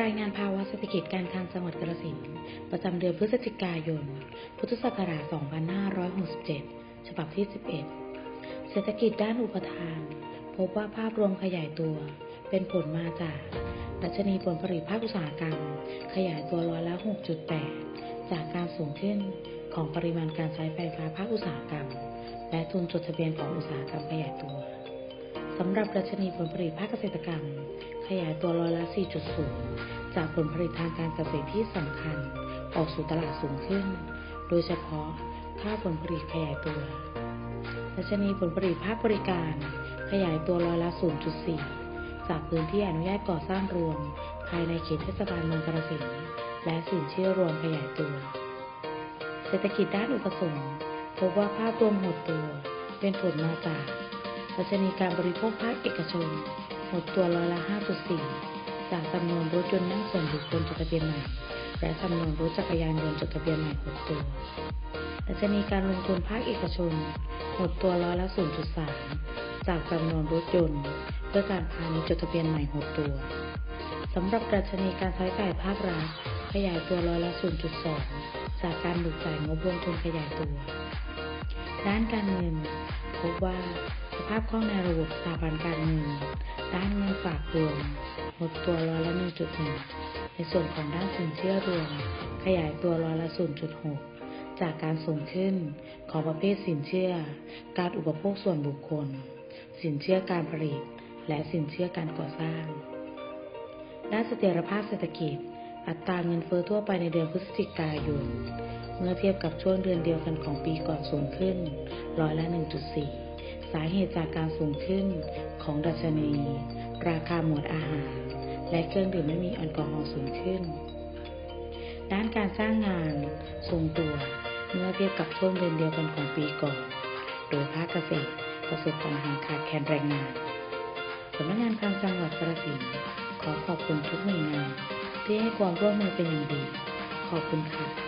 รายงานภาวะเศรษฐกิจการคลังจังหวัดกาฬสินประจำเดือนพฤศจิกายน พุทธศักราช 2567 ฉบับที่ 11 เศรษฐกิจด้านอุปทาน พบว่าภาพรวมขยายตัว เป็นผลมาจากดัชนีผลผลิตภาคอุตสาหกรรม ขยายตัวร้อยละ 6.8 จากการสูงขึ้นของปริมาณการใช้ไฟฟ้าภาคอุตสาหกรรม และทุนจดทะเบียนของอุตสาหกรรมขยายตัว สำหรับดัชนีผลผลิตภาคเกษตรกรรม ขยายตัวร้อยละ 4.0 จากผลผลิตทางการเกษตรที่สำคัญ ออกสู่ตลาดสูงขึ้น โดยเฉพาะค่าผลผลิตขยายตัว ดัชนีผลผลิตภาคบริการ ขยายตัวร้อยละ 0.4 จากพื้นที่อนุญาตก่อสร้างรวม ภายในเขตเทศบาลเมืองกาฬสินและสินเชื่อรวมขยายตัว เศรษฐกิจด้านอุปสงค์พบว่าภาพรวมหดตัว เป็นผลมาจาก ดัชนีการบริโภคภาคเอกชน หดตัวร้อยละ 5.4 จากจำนวนรถยนต์นั่งส่วนบุคคลจดทะเบียนใหม่ และจำนวนรถจักรยานยนต์จดทะเบียนใหม่หดตัว ดัชนีการลงทุนภาคเอกชน หดตัวร้อยละ 0.3 จากจำนวนรถยนต์เพื่อการพาณิชย์จดทะเบียนใหม่หดตัว สำหรับดัชนีการใช้จ่ายภาครัฐขยายตัวร้อยละ 0.2 จากการบิกจ่ายงบลงทุนขยายตัว ด้านการเงิน พบว่า ภาพคล่องในระบบสถาบันการเงิน ด้านเงินฝากรวมหดตัวร้อยละ 1.1 ในส่วนของด้านสินเชื่อรวม ขยายตัวร้อยละ 0.6 จากการสูงขึ้นของประเภทสินเชื่อ การอุปโภคส่วนบุคคล สินเชื่อการผลิต และสินเชื่อการก่อสร้าง ด้านเสถียรภาพเศรษฐกิจ อัตราเงินเฟ้อทั่วไปในเดือนพฤศจิกายน เมื่อเทียบกับช่วงเดือนเดียวกันของปีก่อนสูงขึ้นร้อยละ 1.4 สาเหตุจากการสูงขึ้นของดัชนี ราคาหมวดอาหาร และเครื่องดื่มไม่มีแอลกอฮอล์สูงขึ้น ด้านการจ้างงานทรงตัวเมื่อเทียบกับช่วงเดือนเดียวกันของปีก่อน โดยภาคเกษตรประสบปัญหาขาดแคลนแรงงานสำนักงานคลังจังหวัดกาฬสินขอขอบคุณทุกหน่วยงานที่ให้ความร่วมมือเป็นอย่างดี ขอบคุณค่ะ